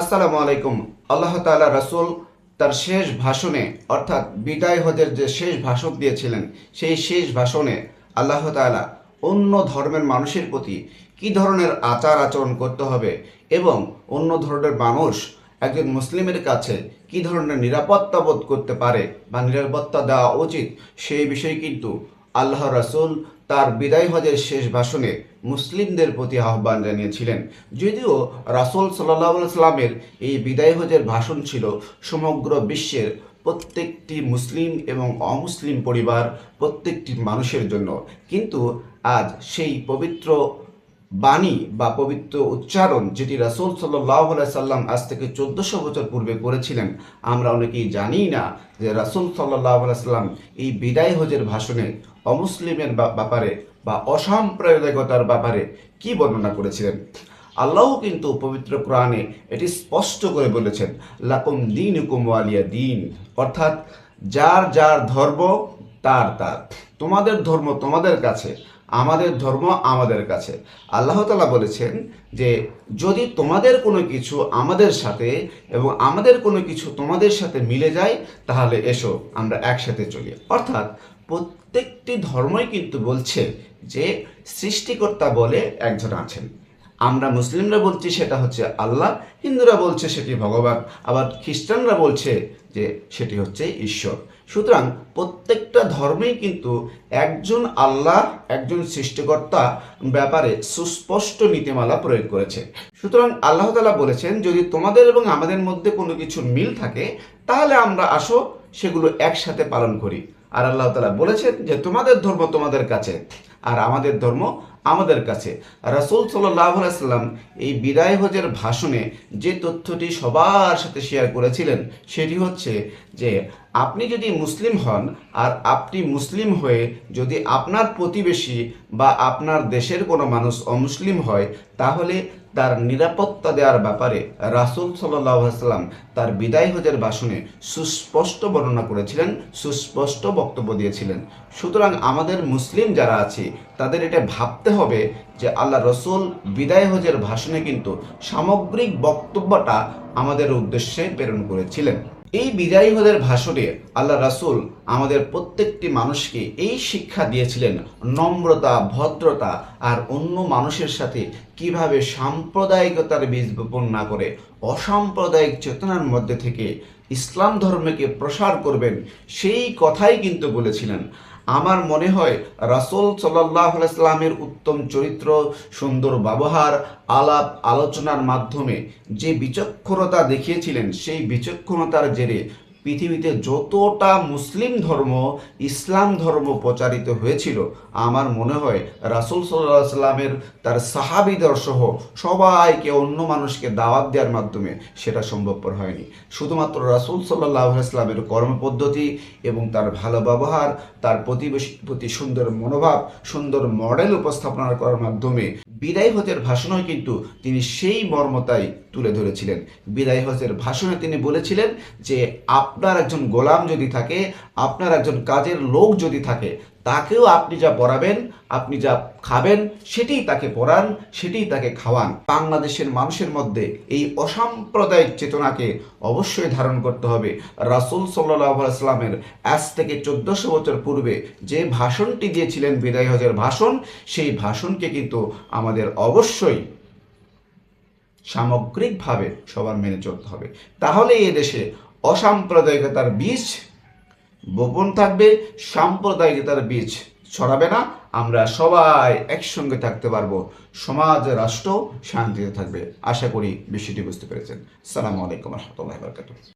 আসসালামু আলাইকুম। আল্লাহ তাআলা রাসূল তার শেষ ভাষণে, অর্থাৎ বিদায় হজের যে শেষ ভাষণ দিয়েছিলেন, সেই শেষ ভাষণে আল্লাহ তাআলা অন্য ধর্মের মানুষের প্রতি কী ধরনের আচার আচরণ করতে হবে এবং অন্য ধরনের মানুষ একজন মুসলিমের কাছে কী ধরনের নিরাপত্তা বোধ করতে পারে বা নিরাপত্তা দেওয়া উচিত, সেই বিষয়ে কিন্তু আল্লাহ রাসুল তার বিদায় হজের শেষ ভাষণে মুসলিমদের প্রতি আহ্বান জানিয়েছিলেন। যদিও রাসুল সাল্লাহ সাল্লামের এই বিদায় হজের ভাষণ ছিল সমগ্র বিশ্বের প্রত্যেকটি মুসলিম এবং অমুসলিম পরিবার প্রত্যেকটি মানুষের জন্য। কিন্তু আজ সেই পবিত্র বাণী বা পবিত্র উচ্চারণ যেটি রাসূল সাল্লাহ সাল্লাম আজ থেকে চোদ্দশো বছর পূর্বে করেছিলেন, আমরা অনেকেই জানি না যে রাসূল সাল্লাহ সাল্লাম এই বিদায় হজের ভাষণে অমুসলিমের ব্যাপারে বা অসাম্প্রদায়িকতার ব্যাপারে কি বর্ণনা করেছিলেন। আল্লাহ কিন্তু পবিত্র কোরআনে এটি স্পষ্ট করে বলেছেন, লাকুম দিন হুকুম ওয়ালিয়া দিন অর্থাৎ যার যার ধর্ম তার তার। তোমাদের ধর্ম তোমাদের কাছে আমাদের ধর্ম আমাদের কাছে। আল্লাহ তালা বলেছেন যে, যদি তোমাদের কোনো কিছু আমাদের সাথে এবং আমাদের কোনো কিছু তোমাদের সাথে মিলে যায়, তাহলে এসো, আমরা একসাথে চলি। অর্থাৎ প্রত্যেকটি ধর্মই কিন্তু বলছে যে, সৃষ্টিকর্তা বলে একজন আছেন। আমরা মুসলিমরা বলছি সেটা হচ্ছে আল্লাহ, হিন্দুরা বলছে সেটি ভগবান, আবার খ্রিস্টানরা বলছে যে সেটি হচ্ছে ঈশ্বর। সুতরাং প্রত্যেকটা ধর্মেই কিন্তু একজন আল্লাহ, একজন সৃষ্টিকর্তা ব্যাপারে সুস্পষ্ট নীতিমালা প্রয়োগ করেছে। সুতরাং আল্লাহ তালা বলেছেন, যদি তোমাদের এবং আমাদের মধ্যে কোনো কিছু মিল থাকে, তাহলে আমরা আসো, সেগুলো একসাথে পালন করি। আর আল্লাহ তালা বলেছেন যে তোমাদের ধর্ম তোমাদের কাছে। আর আমাদের ধর্ম আমাদের কাছে। রাসুল সাল্লাম এই বিদায় হজের ভাষণে যে তথ্যটি সবার সাথে শেয়ার করেছিলেন, সেটি হচ্ছে যে আপনি যদি মুসলিম হন আর আপনি মুসলিম হয়ে যদি আপনার প্রতিবেশী বা আপনার দেশের কোনো মানুষ অমুসলিম হয়, তাহলে তার নিরাপত্তা দেওয়ার ব্যাপারে রাসুল সাল্লাম তার বিদায় হজের ভাষণে সুস্পষ্ট বর্ণনা করেছিলেন, সুস্পষ্ট বক্তব্য দিয়েছিলেন। সুতরাং আমাদের মুসলিম যারা আছে তাদের এটা ভাবতে হবে যে আল্লাহ রসুল বিদায় হজের ভাষণে কিন্তু সামগ্রিক বক্তব্যটা আমাদের উদ্দেশ্যে প্রেরণ করেছিলেন। এই বিদায়ী হজের ভাষণে আল্লাহ রাসূল আমাদের প্রত্যেকটি মানুষকে এই শিক্ষা দিয়েছিলেন নম্রতা, ভদ্রতা আর অন্য মানুষের সাথে কীভাবে সাম্প্রদায়িকতার বীজ বপন না করে অসাম্প্রদায়িক চেতনার মধ্যে থেকে ইসলাম ধর্মকে প্রসার করবেন, সেই কথাই কিন্তু বলেছিলেন। আমার মনে হয় রাসুল সাল্লাহামের উত্তম চরিত্র, সুন্দর ব্যবহার, আলাপ, আলোচনার মাধ্যমে যে বিচক্ষণতা দেখিয়েছিলেন, সেই বিচক্ষণতার জেরে পৃথিবীতে যতটা মুসলিম ধর্ম, ইসলাম ধর্ম প্রচারিত হয়েছিল, আমার মনে হয় রাসূল সাল্লাহ সাল্লামের তার সাহাবিদর সহ সবাইকে, অন্য মানুষকে দাওয়াত দেওয়ার মাধ্যমে সেটা সম্ভবপর হয়নি। শুধুমাত্র রাসূল সাল্লাহ ইসলামের কর্মপদ্ধতি এবং তার ভালো ব্যবহার, তার প্রতিবেশী, প্রতি সুন্দর মনোভাব, সুন্দর মডেল উপস্থাপনা করার মাধ্যমে বিদায় হজের ভাষণও কিন্তু তিনি সেই মর্মতাই তুলে ধরেছিলেন। বিদায় হজের ভাষণে তিনি বলেছিলেন যে আপনার একজন গোলাম যদি থাকে, আপনার একজন কাজের লোক যদি থাকে, তাকেও আপনি যা পড়াবেন আপনি যা খাবেন, সেটাই তাকে পড়ান সেটাই তাকে খাওয়ান। বাংলাদেশের মানুষের মধ্যে এই অসাম্প্রদায়িক চেতনাকে অবশ্যই ধারণ করতে হবে। রাসুল সাল্লাহ সাল্লামের আজ থেকে চোদ্দশো বছর পূর্বে যে ভাষণটি দিয়েছিলেন বিদায় হজের ভাষণ, সেই ভাষণকে কিন্তু আমাদের অবশ্যই সামগ্রিকভাবে সবার মেনে চলতে হবে। তাহলে এ দেশে অসাম্প্রদায়িকতার বীজ বপন থাকবে, সাম্প্রদায়িকতার বীজ ছড়াবে না। আমরা সবাই একসঙ্গে থাকতে পারব। সমাজ, রাষ্ট্র শান্তিতে থাকবে। আশা করি বিষয়টি বুঝতে পেরেছেন। সালামু আলাইকুম রহমতুল্লাহ বরকাত